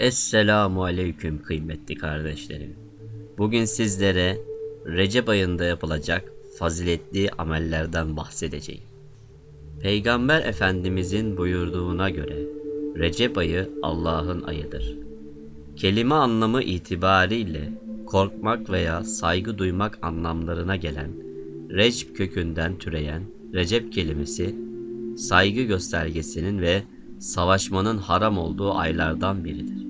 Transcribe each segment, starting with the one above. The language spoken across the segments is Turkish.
Esselamu Aleyküm kıymetli kardeşlerim. Bugün sizlere Recep ayında yapılacak faziletli amellerden bahsedeceğim. Peygamber Efendimizin buyurduğuna göre Recep ayı Allah'ın ayıdır. Kelime anlamı itibariyle korkmak veya saygı duymak anlamlarına gelen Recep kökünden türeyen Recep kelimesi saygı göstergesinin ve savaşmanın haram olduğu aylardan biridir.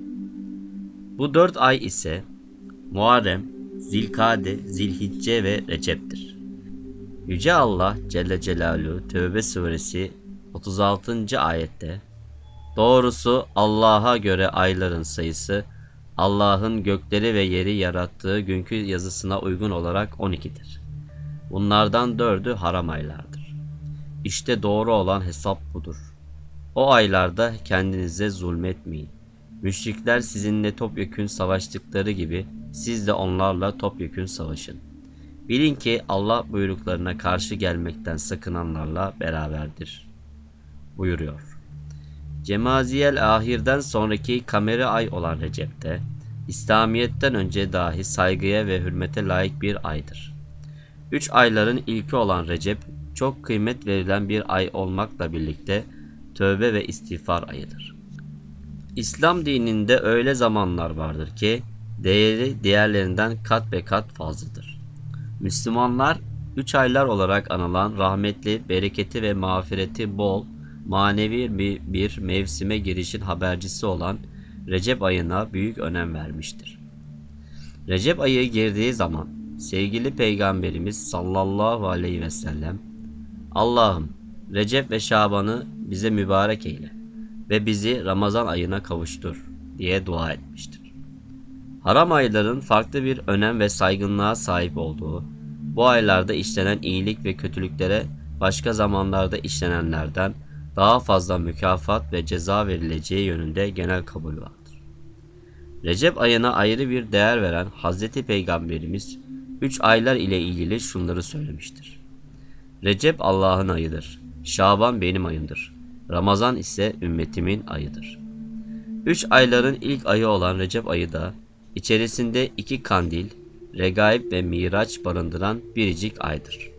Bu dört ay ise Muharrem, Zilkade, Zilhicce ve Recep'tir. Yüce Allah Celle Celaluhu Tevbe suresi 36. ayette Doğrusu Allah'a göre ayların sayısı Allah'ın gökleri ve yeri yarattığı günkü yazısına uygun olarak 12'dir. Bunlardan dördü haram aylardır. İşte doğru olan hesap budur. O aylarda kendinize zulmetmeyin. Müşrikler sizinle topyekün savaştıkları gibi siz de onlarla topyekün savaşın. Bilin ki Allah buyruklarına karşı gelmekten sakınanlarla beraberdir. Buyuruyor. Cemaziyel ahirden sonraki kameri ay olan Recep'te, İslamiyet'ten önce dahi saygıya ve hürmete layık bir aydır. Üç ayların ilki olan Recep, çok kıymet verilen bir ay olmakla birlikte tövbe ve istiğfar ayıdır. İslam dininde öyle zamanlar vardır ki değeri diğerlerinden kat ve kat fazladır. Müslümanlar üç aylar olarak anılan rahmetli, bereketi ve mağfireti bol, manevi bir, bir mevsime girişin habercisi olan Recep ayına büyük önem vermiştir. Recep ayı girdiği zaman sevgili peygamberimiz sallallahu aleyhi ve sellem Allah'ım Recep ve Şaban'ı bize mübarek eyle ve bizi Ramazan ayına kavuştur diye dua etmiştir. Haram ayların farklı bir önem ve saygınlığa sahip olduğu, bu aylarda işlenen iyilik ve kötülüklere başka zamanlarda işlenenlerden daha fazla mükafat ve ceza verileceği yönünde genel kabul vardır. Recep ayına ayrı bir değer veren Hazreti Peygamberimiz üç aylar ile ilgili şunları söylemiştir. Recep Allah'ın ayıdır. Şaban benim ayımdır. Ramazan ise ümmetimin ayıdır. Üç ayların ilk ayı olan Recep ayı da içerisinde iki kandil, regaib ve miraç barındıran biricik aydır.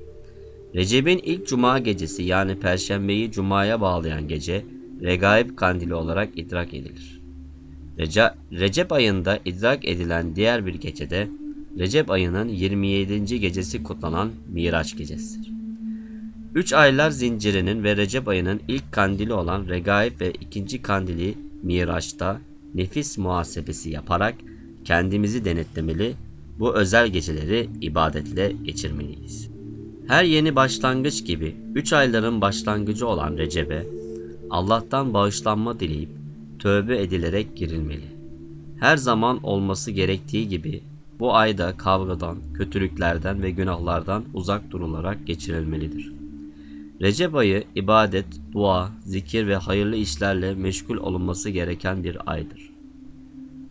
Recep'in ilk cuma gecesi yani perşembeyi cumaya bağlayan gece regaib kandili olarak idrak edilir. Reca, Recep ayında idrak edilen diğer bir gecede Recep ayının 27. gecesi kutlanan Miraç gecesidir. Üç aylar zincirinin ve Recep ayının ilk kandili olan Regaib ve ikinci kandili Miraç'ta nefis muhasebesi yaparak kendimizi denetlemeli, bu özel geceleri ibadetle geçirmeliyiz. Her yeni başlangıç gibi üç ayların başlangıcı olan Recep'e Allah'tan bağışlanma dileyip tövbe edilerek girilmeli. Her zaman olması gerektiği gibi bu ayda kavgadan, kötülüklerden ve günahlardan uzak durularak geçirilmelidir. Recep ayı ibadet, dua, zikir ve hayırlı işlerle meşgul olunması gereken bir aydır.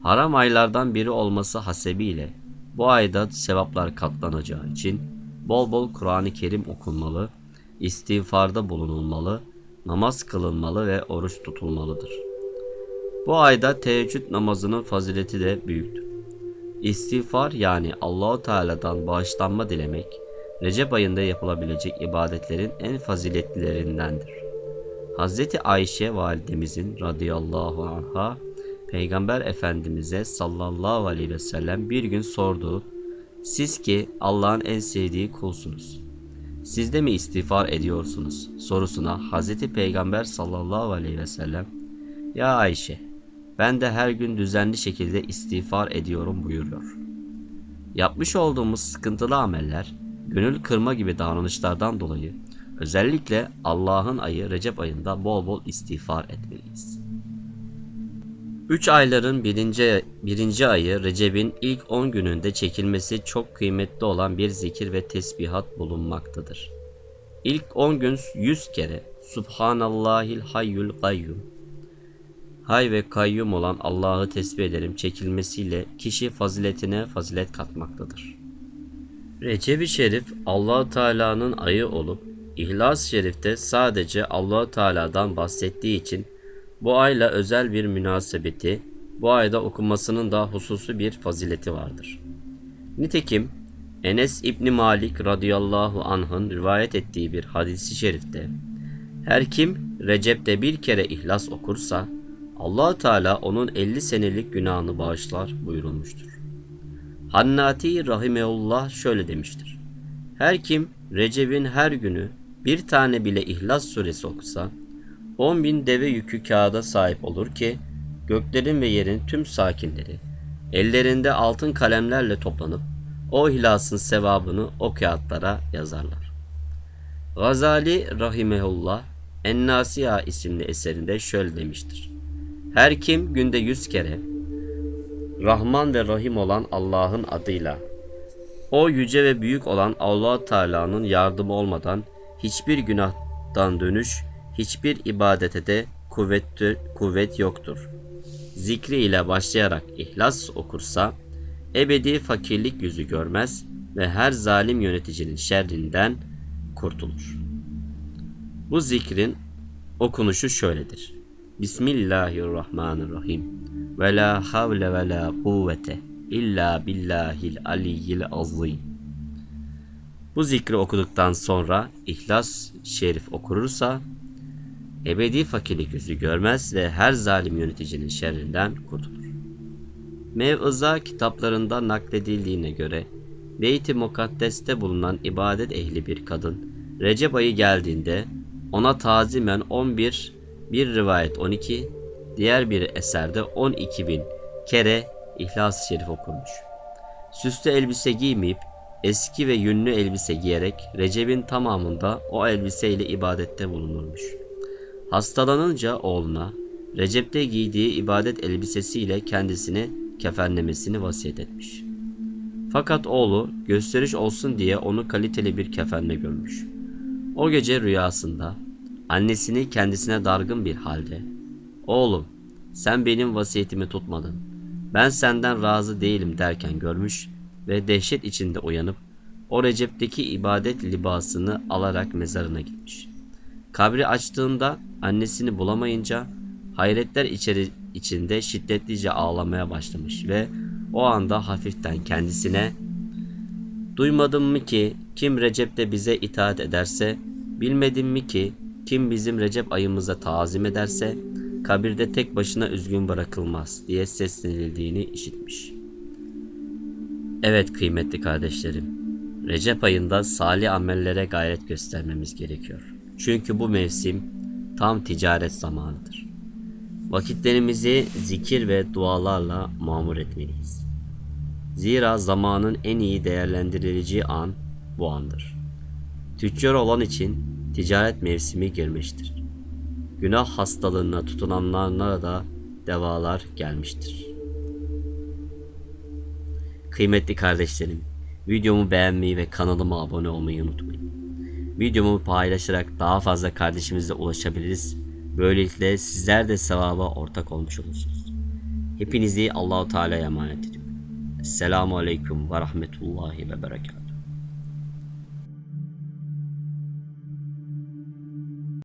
Haram aylardan biri olması hasebiyle bu ayda sevaplar katlanacağı için bol bol Kur'an-ı Kerim okunmalı, istiğfarda bulunulmalı, namaz kılınmalı ve oruç tutulmalıdır. Bu ayda teheccüd namazının fazileti de büyüktür. İstiğfar yani Allahu Teala'dan bağışlanma dilemek, Recep ayında yapılabilecek ibadetlerin en faziletlilerindendir. Hazreti Ayşe validemizin radıyallahu anha Peygamber Efendimiz'e sallallahu aleyhi ve sellem bir gün sordu. Siz ki Allah'ın en sevdiği kulsunuz. Siz de mi istiğfar ediyorsunuz? Sorusuna Hazreti Peygamber sallallahu aleyhi ve sellem Ya Ayşe ben de her gün düzenli şekilde istiğfar ediyorum buyuruyor. Yapmış olduğumuz sıkıntılı ameller, gönül kırma gibi davranışlardan dolayı özellikle Allah'ın ayı Recep ayında bol bol istiğfar etmeliyiz. Üç ayların birinci, birinci ayı Recep'in ilk 10 gününde çekilmesi çok kıymetli olan bir zikir ve tesbihat bulunmaktadır. İlk 10 gün 100 kere Subhanallahil hayyul kayyum Hay ve kayyum olan Allah'ı tesbih ederim çekilmesiyle kişi faziletine fazilet katmaktadır. Recep-i Şerif allah Teala'nın ayı olup İhlas-ı Şerif'te sadece allah Teala'dan bahsettiği için bu ayla özel bir münasebeti, bu ayda okunmasının da hususi bir fazileti vardır. Nitekim Enes İbni Malik radıyallahu anh'ın rivayet ettiği bir hadisi şerifte her kim Recep'te bir kere ihlas okursa allah Teala onun 50 senelik günahını bağışlar buyurulmuştur. Hannati Rahimeullah şöyle demiştir. Her kim Recep'in her günü bir tane bile İhlas suresi okusa 10 bin deve yükü kağıda sahip olur ki göklerin ve yerin tüm sakinleri ellerinde altın kalemlerle toplanıp o ihlasın sevabını o kağıtlara yazarlar. Gazali Rahimehullah En-Nasiha isimli eserinde şöyle demiştir. Her kim günde yüz kere Rahman ve Rahim olan Allah'ın adıyla o yüce ve büyük olan Allah Teala'nın yardımı olmadan hiçbir günahtan dönüş, hiçbir ibadete de kuvvet, kuvvet yoktur. Zikri ile başlayarak ihlas okursa ebedi fakirlik yüzü görmez ve her zalim yöneticinin şerrinden kurtulur. Bu zikrin okunuşu şöyledir. Bismillahirrahmanirrahim. Ve la havle ve la kuvvete illa billahil aliyyil azim. Bu zikri okuduktan sonra İhlas Şerif okurursa ebedi fakirlik yüzü görmez ve her zalim yöneticinin şerrinden kurtulur. Mev'ıza kitaplarında nakledildiğine göre Beyt-i Mukaddes'te bulunan ibadet ehli bir kadın Recep ayı geldiğinde ona tazimen 11, bir rivayet 12, diğer bir eserde 12 bin kere İhlas-ı Şerif okurmuş. Süslü elbise giymeyip eski ve yünlü elbise giyerek Recep'in tamamında o elbiseyle ibadette bulunurmuş. Hastalanınca oğluna Recep'te giydiği ibadet elbisesiyle kendisini kefenlemesini vasiyet etmiş. Fakat oğlu gösteriş olsun diye onu kaliteli bir kefenle gömmüş. O gece rüyasında annesini kendisine dargın bir halde "Oğlum, sen benim vasiyetimi tutmadın. Ben senden razı değilim." derken görmüş ve dehşet içinde uyanıp o Recep'teki ibadet libasını alarak mezarına gitmiş. Kabri açtığında annesini bulamayınca hayretler içeri içinde şiddetlice ağlamaya başlamış ve o anda hafiften kendisine Duymadın mı ki kim Recep'te bize itaat ederse, bilmedin mi ki kim bizim Recep ayımıza tazim ederse, kabirde tek başına üzgün bırakılmaz diye seslenildiğini işitmiş. Evet kıymetli kardeşlerim, Recep ayında salih amellere gayret göstermemiz gerekiyor. Çünkü bu mevsim tam ticaret zamanıdır. Vakitlerimizi zikir ve dualarla mamur etmeliyiz. Zira zamanın en iyi değerlendirileceği an bu andır. Tüccar olan için ticaret mevsimi girmiştir. Günah hastalığına tutunanlara da devalar gelmiştir. Kıymetli kardeşlerim, videomu beğenmeyi ve kanalıma abone olmayı unutmayın. Videomu paylaşarak daha fazla kardeşimizle ulaşabiliriz. Böylelikle sizler de sevaba ortak olmuş olursunuz. Hepinizi Allahu Teala'ya emanet ediyorum. Esselamu Aleyküm ve Rahmetullahi ve Berekatuhu.